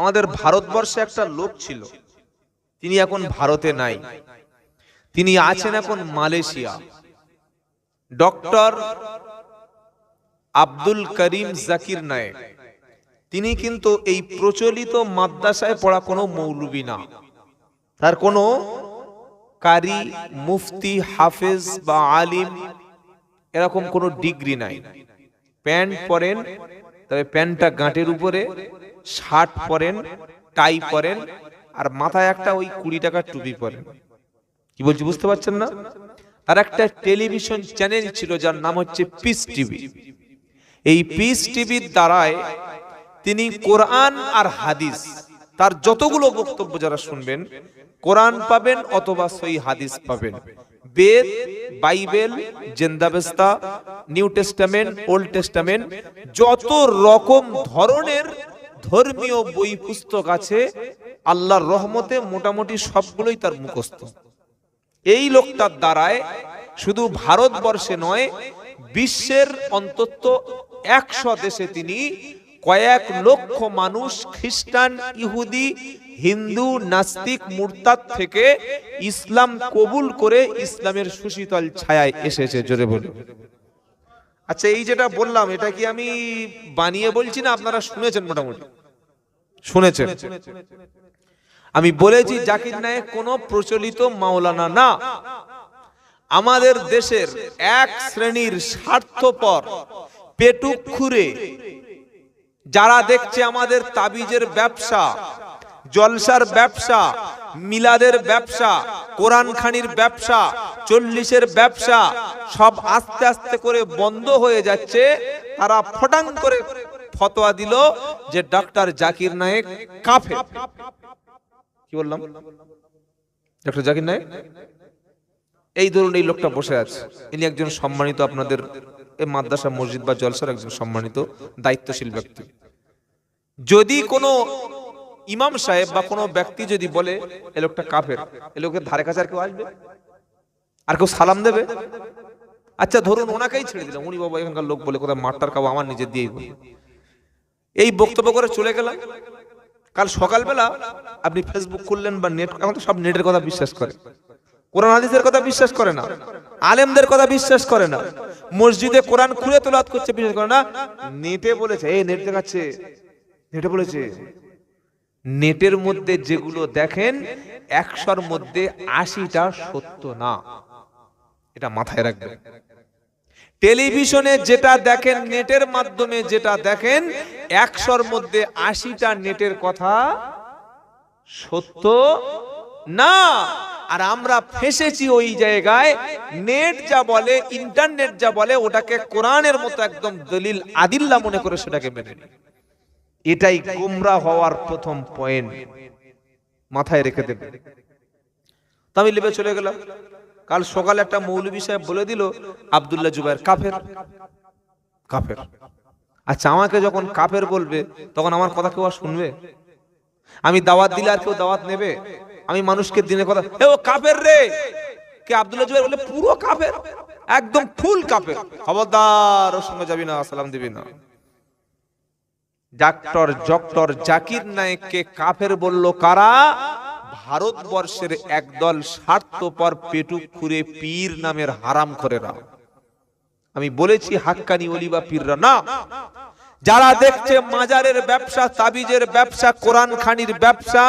আমাদের ভারতবর্ষে একটা লোক ছিল। তিনি এখন ভারতে নাই। তিনি আছেন এখন মালয়েশিয়া। ডক্টর আব্দুল করিম জাকির নায়েক। তিনি কিন্তু এই প্রচলিত মাদ্রাসায় পড়া কোনো মৌলবি না। তার কোনো কারি, মুফতি, হাফেজ বা আলিম এরকম কোনো ডিগ্রি নাই। প্যান্ট পরেন, তবে প্যান্টটা গাঁটের উপরে শার্ট পরেন, টাই পরেন, আর মাথায় একটা ওই কুড়ি টাকার টুপি পরেন। কি বলছি, বুঝতে পারছেন না? তার একটা টেলিভিশন চ্যানেল ছিল যার নাম হচ্ছে পিস টিভি। এই পিস টিভির দ্বারায় তিনি কোরআন আর হাদিস, তার যতগুলো বক্তব্য যারা শুনবেন, কোরআন পাবেন অথবা সই হাদিস পাবেন। Veda, Bible, Zend Avesta, New Testament, Old Testament, যত রকম ধরনের ধর্মীয় বই পুস্তক আছে, আল্লাহর রহমতে মোটামুটি সবগুলোই তার মুখস্থ। এই লোকটার দ্বারায় শুধু ভারতবর্ষে নয়, বিশ্বের অন্তত একশো দেশে তিনি কয়েক লক্ষ মানুষ খ্রিস্টান, ইহুদি, হিন্দু, নাস্তিক, মুরতাদ থেকে ইসলাম কবুল করে ইসলামের সুশীতল ছায়ায় এসেছে, জোরে বলুন। আচ্ছা এই যেটা বললাম, এটা কি আমি বানিয়ে বলছি না আপনারা শুনেছেন মোটামুটি? শুনেছেন। আমি বলেছি, জাকির নায়েক কোনো প্রচলিত মাওলানা না। আমাদের দেশের এক শ্রেণির স্বার্থপর, পেটুক খুরে, যারা দেখছে আমাদের তাবিজের ব্যবসা, জলসার ব্যবসা, মিলাদের ব্যবসা কোরআন খানির ব্যবসা চল্লিশের ব্যবসা সব আস্তে আস্তে করে বন্ধ হয়ে যাচ্ছে। তারা ফটাং করে ফতোয়া দিল যে ডক্টর জাকির নায়েক কাফের। কি বললাম? ডক্টর জাকির নায়েক? এই ধরুন এই লোকটা বসে আছে। ইনি একজন সম্মানিত আপনাদের মাদ্রাসা, মসজিদ বা জলসার একজন সম্মানিত, দায়িত্বশীল ব্যক্তি। যদি কোনো ইমাম সাহেব বা কোনো ব্যক্তি যদি বলে, এ লোকটা কাফের, এ লোকের ধারে কাছে আর কেউ আসবে? আর কেউ সালাম দেবে? আচ্ছা ধরুন ওনাকেই ছেড়ে দিলাম। উনি বাবা, এখানকার লোক বলে কোথায় মাঠটার খাব আমার নিজের দিয়েই বলি। এই বক্তব্য করে চলে গেলাম। কাল সকালবেলা আপনি ফেসবুক খুললেন বা নেট এখন তো সব নেটের কথা বিশ্বাস করে। কোরআন হাদিসের কথা বিশ্বাস করে না। আলেমদের কথা বিশ্বাস করে না। মসজিদে কোরআন খুলে তোলাত করছে, বিশ্বাস করে না। নেটে বলেছে, এই নেট দেখাচ্ছে। নেটে বলেছে নেটের মধ্যে যেগুলো দেখেন, একশোর মধ্যে আশিটা সত্য না। এটা মাথায় রাখবেন। টেলিভিশনে যেটা দেখেন, নেটের মাধ্যমে যেটা দেখেন, একশোর মধ্যে আশিটা নেটের কথা সত্য না? আর আমরা ফেসেছি ওই জায়গায়, নেট যা বলে, ইন্টারনেট যা বলে, ওটাকে কোরআনের মতো একদম দলিল আদিল্লা মনে করে সেটাকে মেনে নিই এটাই গুমরা হওয়ার প্রথম পয়েন্ট মাথায় রেখে দেবে। তো আমি লেবে চলে গেলাম। কাল সকালে একটা মৌলবী সাহেব বলে দিল, আব্দুল্লাহ জুবাইর কাফের। কাফের। আচ্ছা আমাকে যখন কাফের বলবে, তখন আমার কথা কেউ আর শুনবে? আমি দাওয়াত দিলে আর কেউ দাওয়াত নেবে? আমি মানুষকে দিনে কথা ও কাফের রে! কে, আব্দুল্লাহ জুবাইর বলে পুরো কাফের, একদম ফুল কাফের। খবরদার, ওর সঙ্গে যাবি না, সালাম দিবি না। ডাক্তার ডক্টর জাকির নায়েককে কাফের বলল কারা? ভারতবর্ষের একদল স্বার্থপর পেটুক খুরে পীর নামের হারাম করে খোরেরা আমি বলেছি, হাক্কানি অলি বা পীররা না। যারা দেখছে মাজারের ব্যবসা, তাবিজের ব্যবসা, কোরআন খানির ব্যবসা,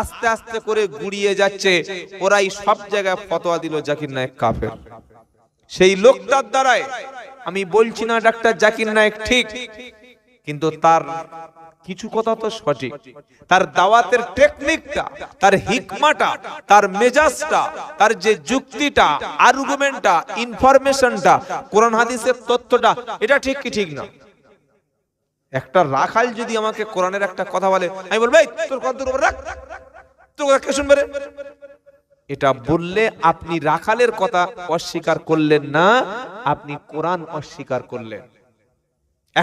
আস্তে আস্তে করে গুড়িয়ে যাচ্ছে, ওরাই সব জায়গায় ফতোয়া দিল জাকির নায়েক কাফের। সেই লোকটার দ্বারাই আমি বলছি না, ডাক্তার জাকির নায়েক ঠিক, কিন্তু তার কিছু কথা তো সঠিক। তার দাওয়াতের টেকনিকটা তার হিকমাটা তার মেজাজটা তার যে যুক্তিটা আর্গুমেন্টটা ইনফরমেশনটা কোরআন হাদিসের তথ্যটা এটা ঠিক কি ঠিক না? একটা রাখাল যদি আমাকে কোরআনের একটা কথা বলে আমি বলব "এই, তোর কথা রাখ। তোর কথা কে শুনবে রে?" এটা বললে আপনি রাখালের কথা অস্বীকার করলেন না আপনি কোরআন অস্বীকার করলেন।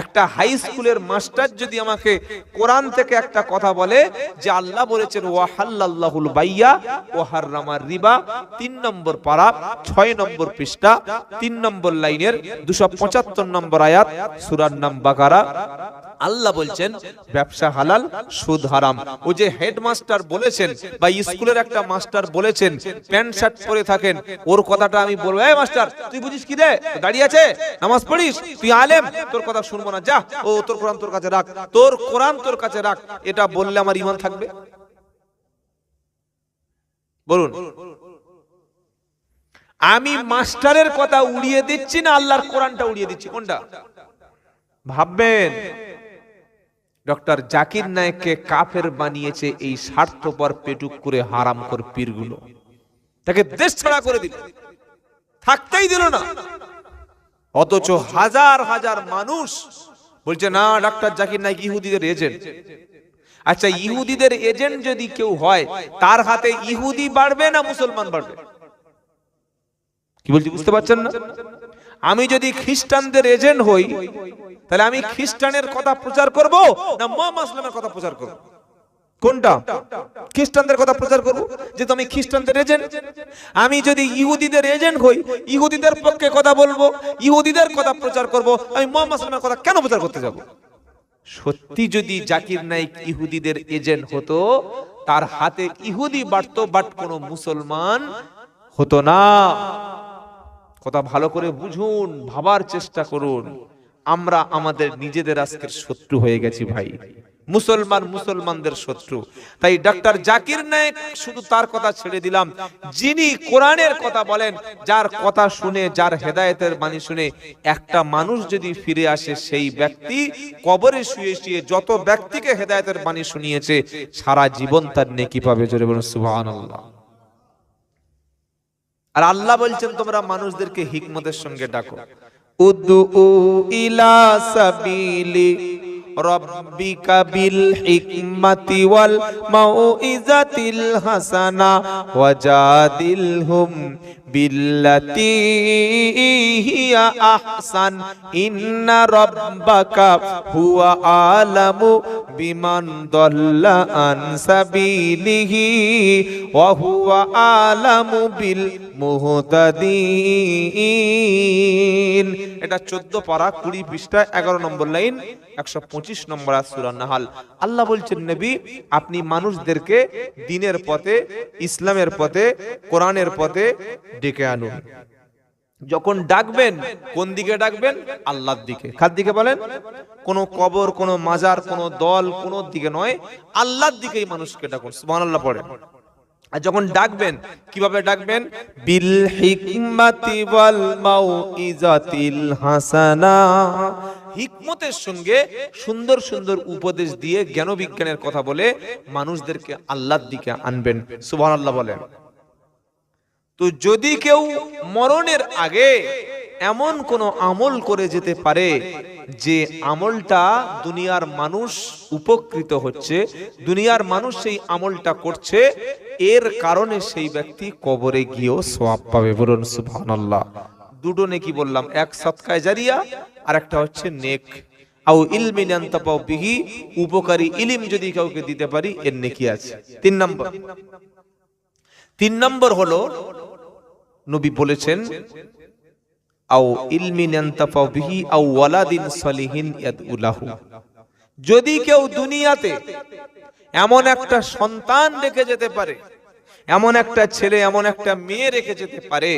একটা হাই স্কুলের মাস্টার যদি আমাকে কোরআন থেকে একটা কথা বলে যে আল্লাহ বলেছেন ওয়াহাল্লাহুল বাইয়া ও হাররামার রিবা তিন নম্বর পারা, ছয় নম্বর পৃষ্ঠা, তিন নম্বর লাইনের দুশো পঁচাত্তর নম্বর আয়াত, সুরার নাম বাকারা। আল্লাহ বলছেন, ব্যবসা হালাল, সুদ হারাম। ও যে হেডমাস্টার বলেছেন বা স্কুলের একটা মাস্টার বলেছেন, প্যান্ট, শার্ট পরে থাকেন, ওর কথাটা আমি বলব মাস্টার, তুই বুঝিস কি রে? দাঁড়িয়ে আছে? নামাজ পড়িস? তুই আলেম? তোর কথা শুনব না, যা, ও তোর কোরআন তোর কাছে রাখ, তোর কোরআন তোর কাছে রাখ, এটা বললে আমার ইমান থাকবে। বলুন। আমি মাস্টারের কথা উড়িয়ে দিচ্ছি না, আল্লাহর কোরআনটা উড়িয়ে দিচ্ছি, কোনটা? ভাববেন, ডক্টর জাকির নায়ককে কাফের বানিয়েছে এই স্বার্থপর পেটুক করে হারাম কর পীরগুলো। তাকে দেশ ছাড়া করে দিল। থাকতেই দিল না। অথচ হাজার হাজার মানুষ বলছে, না, ডাক্তার জাকির নাইক ইহুদিদের এজেন্ট আচ্ছা ইহুদিদের এজেন্ট যদি কেউ হয়, তার হাতে ইহুদি বাড়বে না মুসলমান বাড়বে? কি বলছি, বুঝতে পারছেন না? আমি যদি খ্রিস্টানদের এজেন্ট হই, তাহলে আমি খ্রিস্টানের কথা প্রচার করব না মোহাম্মদ ইসলামের কথা প্রচার করব? কোনটা? খ্রিস্টানদের কথা প্রচার করব? যেহেতু আমি খ্রিস্টানদের এজেন্ট আমি যদি ইহুদিদের এজেন্ট হই, ইহুদিদের পক্ষে কথা বলব, ইহুদিদের কথা প্রচার করব, আমি মোহাম্মদ কথা কেন প্রচার করতে যাব? সত্যি যদি জাকির নাইক ইহুদিদের এজেন্ট হতো, তার হাতে ইহুদি বাড়তো, বাট কোন মুসলমান হতো না। কথা ভালো করে বুঝুন, ভাবার চেষ্টা করুন। আমরা আমাদের নিজেদের আজকের শত্রু হয়ে গেছি ভাই। মুসলমান মুসলমানদের শত্রু। তাই ডাক্তার জাকির নায়েক শুধু তার কথা ছেড়ে দিলাম। যিনি কোরআনের কথা বলেন, যার কথা শুনে, যার হেদায়েতের বাণী শুনে একটা মানুষ যদি ফিরে আসে, সেই ব্যক্তি কবরে শুয়ে শুয়ে যত ব্যক্তিকে হেদায়েতের বাণী শুনিয়েছে, সারা জীবন তার নেকি পাবে। জোরে বলুন, সুবহানাল্লাহ। আর আল্লাহ বলছেন, তোমরা মানুষদেরকে হিকমতের সঙ্গে ডাকো। উদু ইলা সাবিলি রব্বিকা বিল হিকমাতি ওয়াল মাউইজাতিল হাসানা ওয়াজাদিলহুম বিল্লাতি হিয়া আহসান ইন্না রব্বাকা হুয়া আলামু বিমান দল্লা আন সাবিলিহি ওয়া হুয়া আলামু বিল মুহতাদিন। এটা 14 পারা 20 পৃষ্ঠা 11 নম্বর লাইন 125 নম্বর সূরা নাহাল। আল্লাহ বলছেন, নবী, আপনি মানুষদেরকে দ্বীনের পথে, ইসলামের পথে, কোরআনের পথে ডেকে আনুন। যখন ডাকবেন, কোন দিকে ডাকবেন? আল্লাহর দিকে। কার দিকে বলেন? কোন কবর, কোন মাজার, কোন দল, কোন দিকে নয়, আল্লাহর দিকেই মানুষকে ডাকুন। সুবহানাল্লাহ পড়ে আর যখন ডাকবেন, কীভাবে ডাকবেন? বিল হিকমাতি ওয়াল মাউইজাতিল হাসানা। হিকমতের সঙ্গে সুন্দর সুন্দর উপদেশ দিয়ে জ্ঞান বিজ্ঞানের কথা বলে মানুষদেরকে আল্লাহর দিকে আনবেন। সুবহানাল্লাহ বলেন। তো যদি কেউ মরণের আগে এমন কোন আমল করে যেতে পারে যে আমলটা দুনিয়ার মানুষ উপকৃত হচ্ছে, দুনিয়ার মানুষ সেই আমলটা করছে, এর কারণে সেই ব্যক্তি কবরে গিয়েও সোয়াব পাবে। বলুন, সুবহানাল্লাহ। দুটো নেকি বললাম, এক সৎকায় জারিয়া আর একটা হচ্ছে নেক। আও ইলমিন আনতাপাও বিহি, উপকারী ইলিম যদি কাউকে দিতে পারি, এর নেকি আছে। তিন নম্বর। তিন নম্বর হলো নবী বলেছেন, আও ইলমিন আনতাফাউ বিহি আও ওয়ালাদিন সলিহিন ইয়াদউলাহু। যদি কেউ দুনিয়াতে এমন একটা সন্তান রেখে যেতে পারে, এমন একটা ছেলে, এমন একটা মেয়ে রেখে যেতে পারে,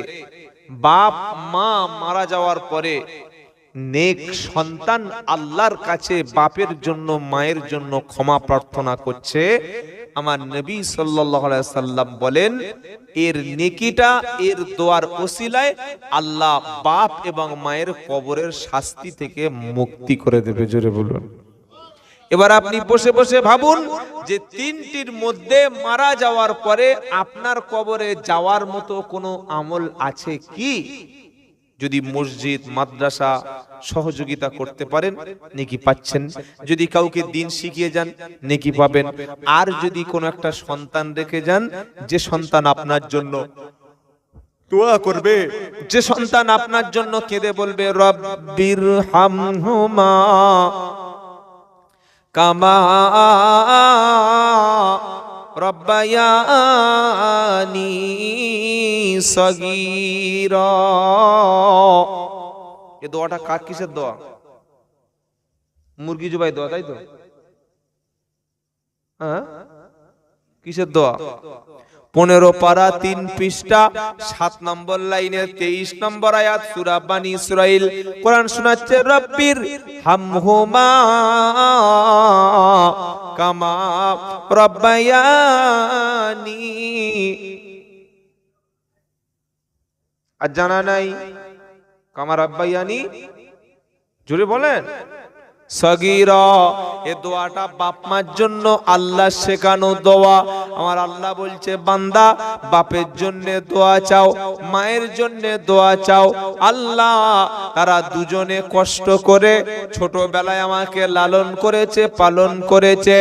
বাপ, মা মারা যাওয়ার পরে নেক সন্তান আল্লাহর কাছে বাপের জন্য, মায়ের জন্য ক্ষমা প্রার্থনা করছে আমার নবী সাল্লাম বলেন, এর নেকিটা, এর দোয়ার ওসিলায় আল্লাহ বাপ এবং মায়ের কবরের শাস্তি থেকে মুক্তি করে দেবে, জোরে বলুন। এবার আপনি বসে বসে ভাবুন যে তিনটির মধ্যে মারা যাওয়ার পরে আপনার কবরে যাওয়ার মতো কোনো আমল আছে কি? যদি মসজিদ, মাদ্রাসা সহযোগিতা করতে পারেন, নেকি পাচ্ছেন? যদি কাউকে দিন শিখিয়ে যান, নেকি পাবেন? আর যদি কোনো একটা সন্তান রেখে যান, যে সন্তান আপনার জন্য করবে, যে সন্তান আপনার জন্য কেঁদে বলবে, রব্বির হামহুমা কামা রব্বায়ানি সগীরা। এ দোয়াটা কার কিসের দোয়া? মুরগি জবাই দোয়া, তাই তো? হ্যাঁ? কিসের দোয়া? পনেরো পারা, তিন পৃষ্ঠা, সাত নম্বর লাইনে তেইশ নম্বর আয়াত, সুরা বানি ইসরাইল কোরআন শোনাচ্ছে, রব্বির হামহুমা কামা রব্বায়ানি। আর জানা নাই কামা রব্বায়ানি? জুড়ে বলেন। সগীরা, এ কষ্ট করে ছোটবেলায় আমাকে লালন করেছে, পালন করেছে।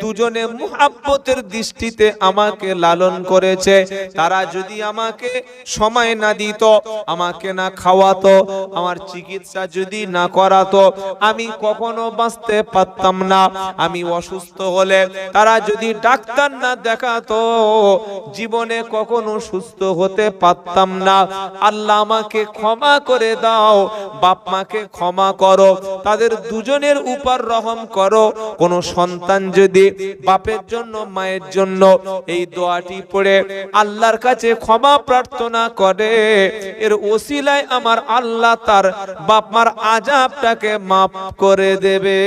দুজনে মুহাব্বতের দৃষ্টিতে আমাকে লালন করেছে। তারা যদি আমাকে সময় না দিত, আমাকে না খাওয়াতো, আমার চিকিৎসা যদি না করাতো, আমি কখনো বাঁচতে পারতাম না। আমি অসুস্থ হলে তারা যদি ডাক্তার না দেখাতো, জীবনে কখনো সুস্থ হতে পারতাম না। আল্লাহ আমাকে ক্ষমা করে দাও, বাপ মাকে ক্ষমা করো। তাদের দুজনের উপর রহম করো। কোন সন্তান যদি বাপের জন্য, মায়ের জন্য এই দোয়াটি পড়ে, আল্লাহর কাছে ক্ষমা প্রার্থনা করে, এর ওসিলায় আমার আল্লাহ তার বাপ মার আজাবটাকে মাফ করে দেবে।